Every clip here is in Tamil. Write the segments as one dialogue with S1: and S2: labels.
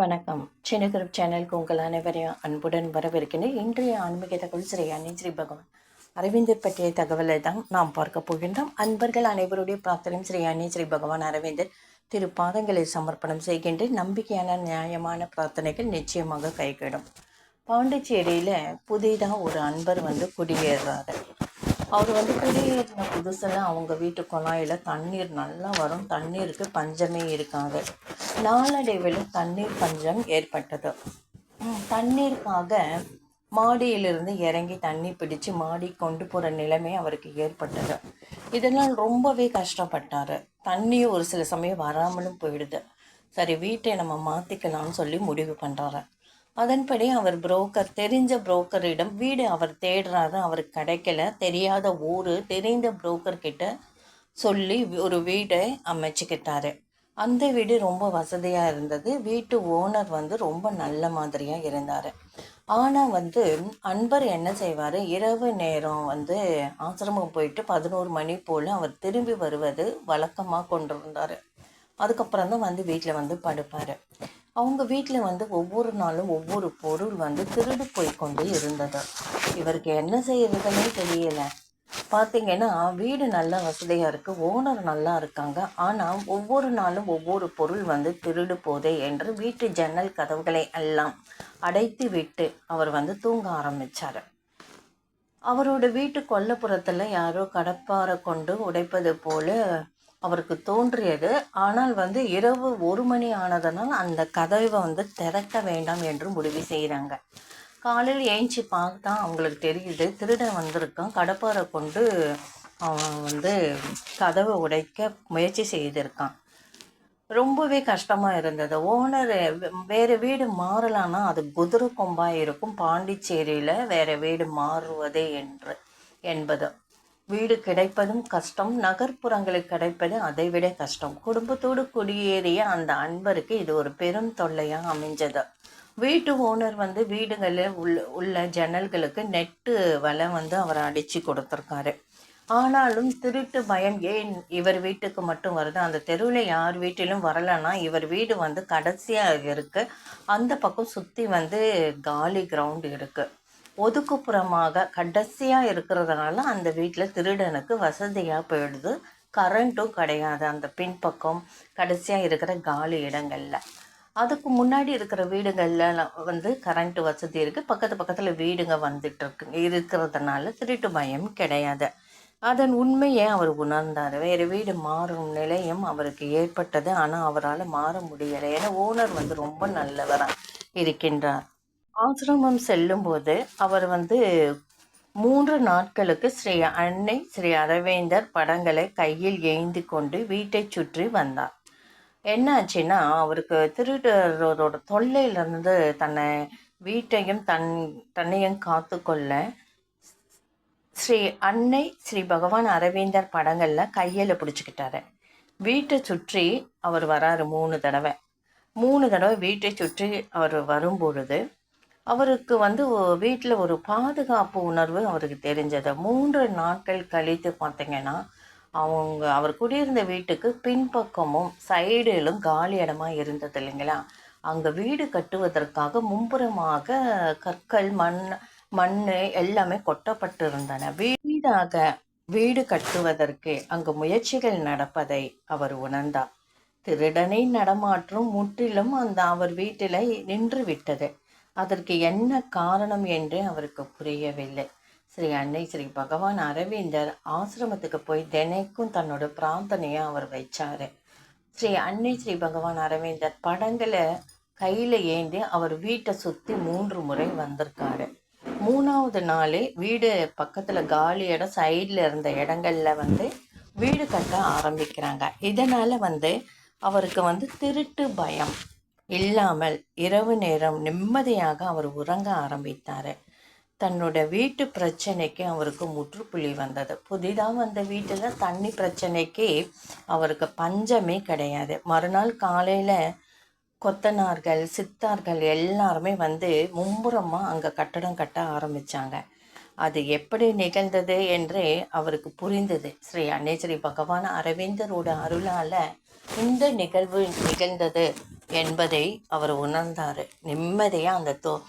S1: வணக்கம். சின்னகுருப் சேனலுக்கு உங்கள் அனைவரையும் அன்புடன் வரவிருக்கின்ற இன்றைய ஆன்மீக தகவல் ஸ்ரீ அன்னை ஸ்ரீ பகவான். அரவிந்தர் பற்றிய தகவலை தான் நாம் பார்க்க போகின்றோம். அன்பர்கள் அனைவருடைய பிரார்த்தனையும் ஸ்ரீ அன்னை ஸ்ரீ பகவான் அரவிந்தர் திரு பாதங்களை சமர்ப்பணம் செய்கின்ற நம்பிக்கையான நியாயமான பிரார்த்தனைகள் நிச்சயமாக கைகிடும். பாண்டிச்சேரியில் புதிதாக ஒரு அன்பர் வந்து குடியேறாரு. அவர் வந்து குடியேறின புதுசில் அவங்க வீட்டு குழாயில் தண்ணீர் நல்லா வரும் தண்ணீருக்கு பஞ்சமே இருக்காது. நாளடைவில் தண்ணீர் பஞ்சம் ஏற்பட்டது. தண்ணீருக்காக மாடியிலிருந்து இறங்கி தண்ணி பிடிச்சு மாடி கொண்டு போகிற நிலைமை அவருக்கு ஏற்பட்டது. இதனால் ரொம்பவே கஷ்டப்பட்டார். தண்ணியும் ஒரு சில சமயம் வராமலும் போயிடுது. சரி வீட்டை நம்ம மாற்றிக்கலாம்னு சொல்லி முடிவு பண்ணுறாரு அதன்படி அவர் புரோக்கர் தெரிஞ்ச புரோக்கரிடம் வீடு அவர் தேடுறாரு அவருக்கு கிடைக்கல. தெரியாத ஊர் தெரிந்த புரோக்கர்கிட்ட சொல்லி ஒரு வீடை அமைச்சுக்கிட்டாரு. அந்த வீடு ரொம்ப வசதியாக இருந்தது. வீட்டு ஓனர் வந்து ரொம்ப நல்ல மாதிரியாக இருந்தார். ஆனால் வந்து அன்பர் என்ன செய்வார்? இரவு நேரம் வந்து ஆசிரமம் போயிட்டு பதினோரு மணி போல் அவர் திரும்பி வருவது வழக்கமாக கொண்டு வந்தார் அதுக்கப்புறம் தான் வந்து வீட்டில் வந்து படுப்பார். அவங்க வீட்டில் வந்து ஒவ்வொரு நாளும் ஒவ்வொரு பொருள் வந்து திருடு போய் கொண்டு இருந்தது. இவருக்கு என்ன செய்யறதுன்னே தெரியலை. பார்த்தீங்கன்னா வீடு நல்ல வசதியாக இருக்குது ஓனர் நல்லா இருக்காங்க. ஆனால் ஒவ்வொரு நாளும் ஒவ்வொரு பொருள் வந்து திருடு போதே என்று வீட்டு ஜன்னல் கதவுகளை எல்லாம் அடைத்து விட்டு அவர் வந்து தூங்க ஆரம்பித்தார் அவரோட வீட்டு கொல்லப்புறத்தில் யாரோ கடப்பாரை கொண்டு உடைப்பது போல அவருக்கு தோன்றியது. ஆனால் வந்து இரவு ஒரு மணி ஆனதனால் அந்த கதவை வந்து திறக்க வேண்டாம் என்று முடிவு செய்கிறாங்க. காலையில் ஏஞ்சி பார்த்தா அவங்களுக்கு தெரியுது திருடன் வந்திருக்கான். கடப்பாரை கொண்டு அவன் வந்து கதவை உடைக்க முயற்சி செய்திருக்கான். ரொம்பவே கஷ்டமாக இருந்தது. ஓனர் வேறு வீடு மாறலான்னா அது குதிரை கொம்பாக இருக்கும் பாண்டிச்சேரியில் வேறு வீடு மாறுவதே என்று என்பது. வீடு கிடைப்பதும் கஷ்டம் நகர்ப்புறங்களில் கிடைப்பது அதைவிட கஷ்டம். குடும்பத்தோடு குடியேறிய அந்த அன்பருக்கு இது ஒரு பெரும் தொல்லையாக அமைஞ்சது. வீட்டு ஓனர் வந்து வீடுகளில் உள்ள உள்ள ஜன்னல்களுக்கு நெட்டு வலை வந்து அவர் அடித்து கொடுத்துருக்காரு. ஆனாலும் திருட்டு பயம் ஏன் இவர் வீட்டுக்கு மட்டும் வருது? அந்த தெருவில் யார் வீட்டிலும் வரலைன்னா இவர் வீடு வந்து கடைசியாக இருக்குது அந்த பக்கம் சுற்றி வந்து காலி கிரவுண்ட் இருக்குது ஒதுக்குப்புறமாக கடைசியாக இருக்கிறதுனால அந்த வீட்டில் திருடனுக்கு வசதியாக போயிடுது. கரண்ட்டும் கிடையாது அந்த பின்பக்கம். கடைசியாக இருக்கிற காலி இடங்களில். அதுக்கு முன்னாடி இருக்கிற வீடுகளில் வந்து கரண்ட் வசதி இருக்குது பக்கத்து பக்கத்தில் வீடுங்க வந்துட்டு இருக்கு. இருக்கிறதுனால திருட்டு பயம் கிடையாது. அதன் உண்மையை அவர் உணர்ந்தார். வேறு வீடு மாறும் நிலையும் அவருக்கு ஏற்பட்டது. ஆனால் அவரால் மாற முடியலை. ஏன்னா ஓனர் வந்து ரொம்ப நல்லவராக இருக்கின்றார். ஆசிரமம் செல்லும்போது அவர் வந்து மூன்று நாட்களுக்கு ஸ்ரீ அன்னை ஸ்ரீ அரவேந்தர் படங்களை கையில் ஏந்தி கொண்டு வீட்டை சுற்றி வந்தார். என்னாச்சுன்னா அவருக்கு திருடரோட தொல்லையிலிருந்து தன்னை வீட்டையும் தன் தன்னையும் காத்துக்கொள்ள ஸ்ரீ அன்னை ஸ்ரீ பகவான் அரவிந்தர் படங்களில் கையில் பிடிச்சிக்கிட்டாரு. வீட்டை சுற்றி அவர் வராரு மூணு தடவை. மூணு தடவை வீட்டை சுற்றி அவர் வரும்பொழுது அவருக்கு வந்து வீட்டில் ஒரு பாதுகாப்பு உணர்வு அவருக்கு தெரிஞ்சது. மூன்று நாட்கள் கழித்து பார்த்தீங்கன்னா அவங்க அவர் குடியிருந்த வீட்டுக்கு பின்பக்கமும் சைடிலும் காலி இடமா இருந்தது இல்லைங்களா? அங்கே வீடு கட்டுவதற்காக மும்புறமாக கற்கள் மண் மண் எல்லாமே கொட்டப்பட்டு இருந்தன வீடாக வீடு கட்டுவதற்கு அங்கு முயற்சிகள் நடப்பதை அவர் உணர்ந்தார். திருடனை நடமாற்றும் முற்றிலும் அந்த அவர் வீட்டில் நின்று விட்டது. அதற்கு என்ன காரணம் என்று அவருக்கு புரியவில்லை. ஸ்ரீ அன்னை ஸ்ரீ பகவான் அரவிந்தர் ஆசிரமத்துக்கு போய் தினைக்கும் தன்னோட பிரார்த்தனையை அவர் வைச்சார். ஸ்ரீ அன்னை ஸ்ரீ பகவான் அரவிந்தர் படங்களை கையில் ஏந்தி அவர் வீட்டை சுற்றி மூன்று முறை வந்திருக்காரு. மூணாவது நாளே வீடு பக்கத்தில் காலி இடம் சைடில் இருந்த இடங்களில் வந்து வீடு கட்ட ஆரம்பிக்கிறாங்க. இதனால் வந்து அவருக்கு வந்து திருட்டு பயம். இல்லாமல் இரவு நேரம் நிம்மதியாக அவர் உறங்க ஆரம்பித்தார். தன்னோட வீட்டு பிரச்சனைக்கு அவருக்கு முற்றுப்புள்ளி வந்தது. புதிதாக வந்த வீட்டில் தண்ணி பிரச்சனைக்கு அவருக்கு பஞ்சமே கிடையாது. மறுநாள் காலையில் கொத்தனார்கள் சித்தார்கள் எல்லாருமே வந்து மும்புறமாக அங்கே கட்டடம் கட்ட ஆரம்பித்தாங்க அது எப்படி நிகழ்ந்தது என்றே அவருக்கு புரிந்தது. ஸ்ரீ அன்னேஸ்வரி ஸ்ரீ பகவான் அரவிந்தரோட அருளால் இந்த நிகழ்வு நிகழ்ந்தது. என்பதை அவர் உணர்ந்தார். நிம்மதியாக அந்த தோ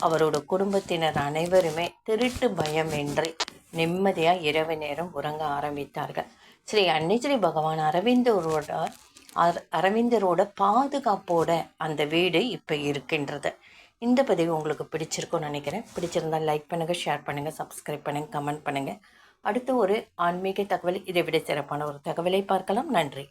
S1: அவரோட குடும்பத்தினர் அனைவருமே திருட்டு பயம் என்று நிம்மதியாக இரவு நேரம் உறங்க ஆரம்பித்தார்கள். ஸ்ரீ அன்னிஸ்ரீ பகவான் அரவிந்தரோட அர- அரவிந்தரோட பாதுகாப்போட அந்த வீடு இப்போ இருக்கின்றது. இந்த பதிவு உங்களுக்கு பிடிச்சிருக்கும்னு நினைக்கிறேன். பிடிச்சிருந்தால் லைக் பண்ணுங்கள் ஷேர் பண்ணுங்கள் சப்ஸ்கிரைப் பண்ணுங்கள் கமெண்ட் பண்ணுங்கள் அடுத்து ஒரு ஆன்மீக தகவல் இதை விட சிறப்பான ஒரு தகவலை பார்க்கலாம். நன்றி.